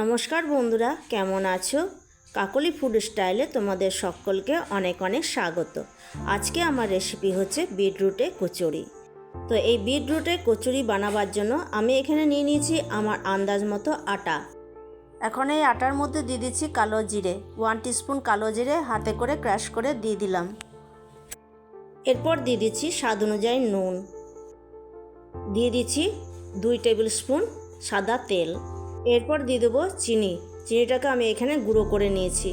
নমস্কার বন্ধুরা, কেমন আছো? কাকলি ফুড স্টাইলে তোমাদের সকলকে অনেক অনেক স্বাগত। আজকে আমার রেসিপি হচ্ছে বিটরুটে কচুরি। তো এই বিটরুটে কচুরি বানাবার জন্য আমি এখানে নিয়ে নিয়েছি আমার আন্দাজ মতো আটা। এখন এই আটার মধ্যে দিয়ে দিচ্ছি কালো জিরে। ওয়ান টিস্পুন কালো জিরে হাতে করে ক্র্যাশ করে দিয়ে দিলাম। এরপর দিয়ে দিচ্ছি স্বাদ অনুযায়ী নুন। দিয়ে দিচ্ছি দুই টেবিল স্পুন সাদা তেল। এরপর দিয়ে দেবো চিনি। চিনিটাকে আমি এখানে গুঁড়ো করে নিয়েছি।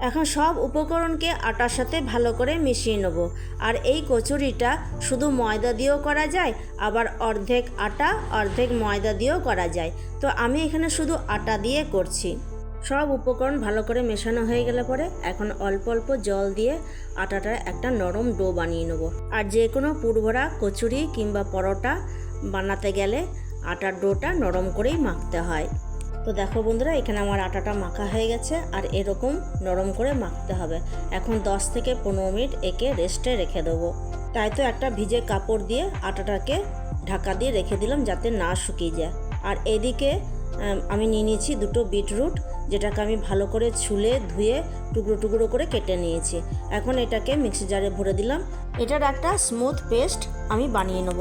এখন সব উপকরণকে আটার সাথে ভালো করে মিশিয়ে নেব। আর এই কচুরিটা শুধু ময়দা দিয়েও করা যায়, আবার অর্ধেক আটা, অর্ধেক ময়দা দিয়েও করা যায়। তো আমি এখানে শুধু আটা দিয়ে করছি। সব উপকরণ ভালো করে মেশানো হয়ে গেলে পরে এখন অল্প অল্প জল দিয়ে আটাটা একটা নরম ডো বানিয়ে নেব। আর যে কোনো পুরভরা কচুরি কিংবা পরোটা বানাতে গেলে আটার ডোটা নরম করেই মাখতে হয়। তো দেখো বন্ধুরা, এখানে আমার আটাটা মাখা হয়ে গেছে আর এরকম নরম করে মাখতে হবে। এখন 10 থেকে পনেরো মিনিট একে রেস্টে রেখে দেবো। তাই তো একটা ভিজে কাপড় দিয়ে আটাটাকে ঢাকা দিয়ে রেখে দিলাম যাতে না শুকিয়ে যায়। আর এদিকে আমি নিয়ে নিয়েছি দুটো বিটরুট, যেটাকে আমি ভালো করে ছুলে ধুয়ে টুকরো টুকরো করে কেটে নিয়েছি। এখন এটাকে মিক্সি জারে ভরে দিলাম। এটার একটা স্মুথ পেস্ট আমি বানিয়ে নেব।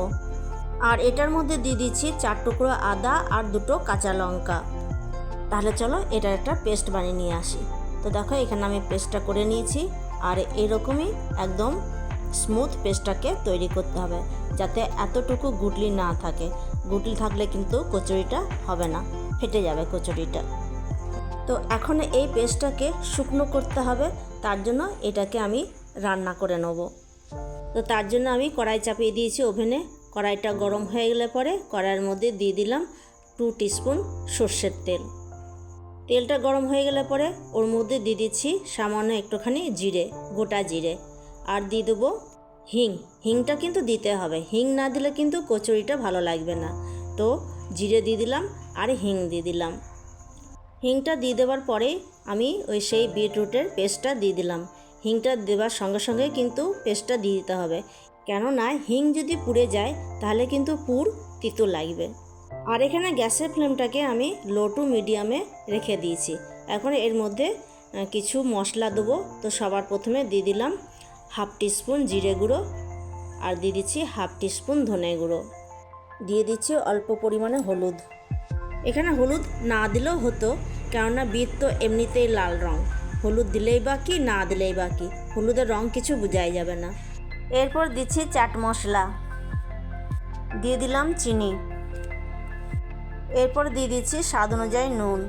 আর এটার মধ্যে দিয়ে দিচ্ছি চার টুকরো আদা আর দুটো কাঁচা লঙ্কা। তাহলে চলো এটার একটা পেস্ট বানিয়ে নিয়ে আসি। তো দেখো এখানে আমি পেস্টটা করে নিয়েছি আর এরকমই একদম স্মুথ পেস্টটাকে তৈরি করতে হবে যাতে এতটুকু গুটলি না থাকে। গুটলি থাকলে কিন্তু কচুরিটা হবে না, ফেটে যাবে কচুরিটা। তো এখন এই পেস্টটাকে শুকনো করতে হবে, তার জন্য এটাকে আমি রান্না করে নেব। তো তার জন্য আমি কড়াই চাপিয়ে দিয়েছি ওভেনে। কড়াইটা গরম হয়ে গেলে পরে কড়াইয়ের মধ্যে দিয়ে দিলাম টু টিস্পুন সর্ষের তেল। তেলটা গরম হয়ে গেলে পরে ওর মধ্যে দিয়ে দিচ্ছি সামান্য একটুখানি জিরে, গোটা জিরে। আর দিয়ে দেবো হিং। হিংটা কিন্তু দিতে হবে। হিং না দিলে কিন্তু কচুরিটা ভালো লাগবে না। তো জিরে দিয়ে দিলাম আর হিং দিয়ে দিলাম। হিংটা দিয়ে দেওয়ার পরে আমি ওই সেই বিটরুটের পেস্টটা দিয়ে দিলাম। হিংটা দেওয়ার সঙ্গে সঙ্গে কিন্তু পেস্টটা দিয়ে দিতে হবে। কেননা হিং যদি পুড়ে যায়, তাহলে কিন্তু পুর তিতো লাগবে। আর এখানে গ্যাসের ফ্লেমটাকে আমি লো টু মিডিয়ামে রেখে দিয়েছি। এখন এর মধ্যে কিছু মশলা দেবো। তো সবার প্রথমে দিয়ে দিলাম হাফ টিস্পুন জিরে গুঁড়ো আর দিয়ে দিচ্ছি হাফ টিস্পুন ধনে গুঁড়ো। দিয়ে দিচ্ছি অল্প পরিমাণে হলুদ। এখানে হলুদ না দিলেও হতো, কেননা বিট তো এমনিতেই লাল রং। হলুদ দিলেই বা কি, না দিলেই বা কি। হলুদের রং কিছু বোঝাই যাবে না। এরপর দিচ্ছি চাট মশলা। দিয়ে দিলাম চিনি। এরপর দিয়ে দিচ্ছি স্বাদ অনুযায়ী নুন।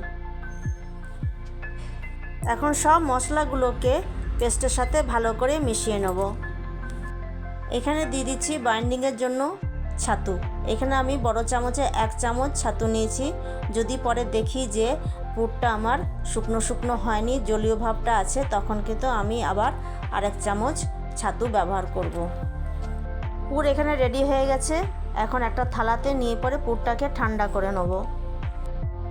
এখন সব মশলাগুলোকে পেস্টের সাথে ভালো করে মিশিয়ে নেব। এখানে দিয়ে দিচ্ছি বাইন্ডিংয়ের জন্য ছাতু। এখানে আমি বড় চামচে এক চামচ ছাতু নিয়েছি। যদি পরে দেখি যে পুরটা আমার শুকনো শুকনো হয়নি, জলীয় ভাবটা আছে, তখন কিন্তু আমি আবার আরেক চামচ ছাতু ব্যবহার করব। পুর এখানে রেডি হয়ে গেছে। এখন একটা থালাতে নিয়ে পরে পুরটাকে ঠান্ডা করে নেব।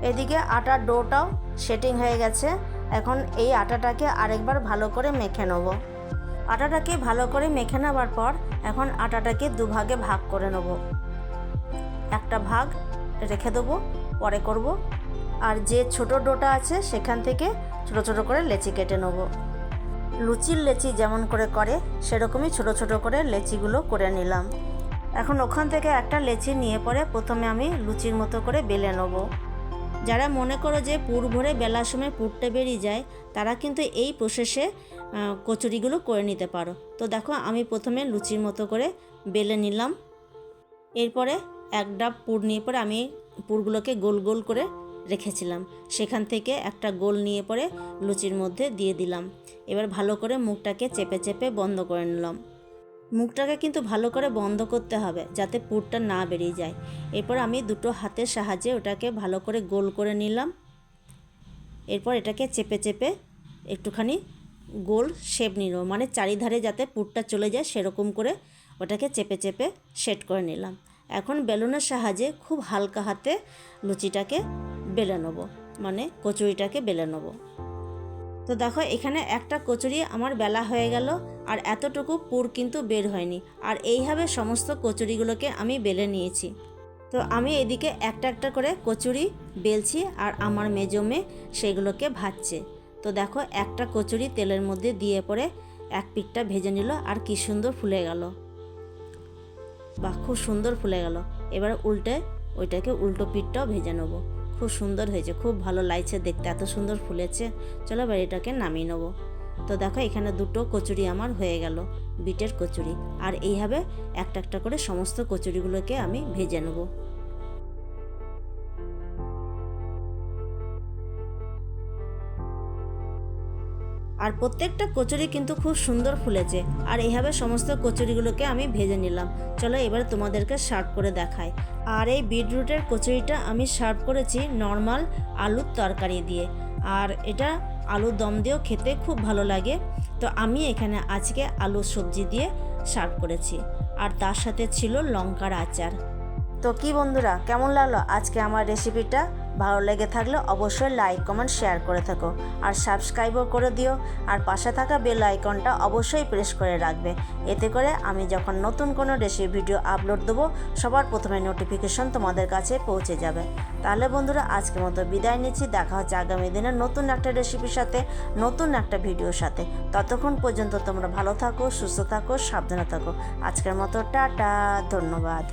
এদিকে আটার ডোটাও সেটিং হয়ে গেছে। এখন এই আটাটাকে আরেকবার ভালো করে মেখে নেব। আটাটাকে ভালো করে মেখে নেওয়ার পর এখন আটাটাকে দুভাগে ভাগ করে নেব। একটা ভাগ রেখে দেবো, পরে করব। আর যে ছোট ডোটা আছে সেখান থেকে ছোট ছোট করে লেচি কেটে নেব। লুচির লেচি যেমন করে করে, সেরকমই ছোট ছোট করে লেচিগুলো করে নিলাম। এখন ওখান থেকে একটা লেচি নিয়ে পরে প্রথমে আমি লুচির মতো করে বেলে নেব। যারা মনে করো যে পুর ভরে বেলার সময় পুরটা বেরিয়ে যায়, তারা কিন্তু এই প্রসেসে কচুরিগুলো করে নিতে পারো। তো দেখো, আমি প্রথমে লুচির মতো করে বেলে নিলাম। এরপরে এক ডাব পুর নিয়ে পরে আমি পুরগুলোকে গোল গোল করে রেখেছিলাম। সেখান থেকে একটা গোল নিয়ে পরে লুচির মধ্যে দিয়ে দিলাম। এবার ভালো করে মুখটাকে চেপে চেপে বন্ধ করে নিলাম। মুখটাকে কিন্তু ভালো করে বন্ধ করতে হবে যাতে পুরটা না বেরিয়ে যায়। এরপর আমি দুটো হাতের সাহায্যে ওটাকে ভালো করে গোল করে নিলাম। এরপর এটাকে চেপে চেপে একটুখানি গোল শেপ নিল। মানে চারিধারে যাতে পুরটা চলে যায় সেরকম করে ওটাকে চেপে চেপে সেট করে নিলাম। এখন বেলুনের সাহায্যে খুব হালকা হাতে লুচিটাকে বেলে নেব মানে কচুরিটাকে বেলে নেব। তো দেখো, এখানে একটা কচুরি আমার বেলা হয়ে গেল আর এতটুকু পুর কিন্তু বের হয়নি। আর এইভাবে সমস্ত কচুরিগুলোকে আমি বেলে নিয়েছি। তো আমি এদিকে একটা একটা করে কচুরি বেলছি আর আমার মেজো মেয়ে সেগুলোকে ভাজছে। তো দেখো, একটা কচুরি তেলের মধ্যে দিয়ে পরে এক পিঠটা ভেজে নিল আর কি সুন্দর ফুলে গেল। বা খুব সুন্দর ফুলে গেল। এবার উল্টে ওইটাকে উল্টো পিঠটাও ভেজে নেব। খুব সুন্দর হয়েছে, খুব ভালো লাগছে দেখতে, এত সুন্দর ফুলেছে চলো বাড়িটাকে নামিয়ে নেব। তো দেখো, এখানে দুটো কচুরি আমার হয়ে গেল, বিটের কচুরি। আর এইভাবে একটা একটা করে সমস্ত কচুরিগুলোকে আমি ভেজে নেব। আর প্রত্যেকটা কচুরি কিন্তু খুব সুন্দর ফুলেছে। আর এইভাবে সমস্ত কচুরিগুলোকে আমি ভেজে নিলাম। চলো এবার তোমাদেরকে সার্ভ করে দেখাই। আর এই বিটরুটের কচুরিটা আমি সার্ভ করেছি নর্মাল আলুর তরকারি দিয়ে। আর এটা আলুর দম দিয়েও খেতে খুব ভালো লাগে। তো আমি এখানে আজকে আলু সবজি দিয়ে সার্ভ করেছি। আর তার সাথে ছিল লঙ্কার আচার। তো কি বন্ধুরা, কেমন লাগল আজকে আমার রেসিপিটা? ভালো লেগে থাকলে অবশ্যই লাইক, কমেন্ট, শেয়ার করে থাকো। আর সাবস্ক্রাইবও করে দিও। আর পাশে থাকা বেল আইকনটা অবশ্যই প্রেস করে রাখবে। এতে করে আমি যখন নতুন কোনো রেসিপি ভিডিও আপলোড দেবো, সবার প্রথমে নোটিফিকেশন তোমাদের কাছে পৌঁছে যাবে। তাহলে বন্ধুরা, আজকের মতো বিদায় নিচ্ছি। দেখা হচ্ছে আগামী দিনে নতুন একটা রেসিপির সাথে, নতুন একটা ভিডিওর সাথে। ততক্ষণ পর্যন্ত তোমরা ভালো থাকো, সুস্থ থাকো, সাবধানে থাকো। আজকের মতো টাটা, ধন্যবাদ।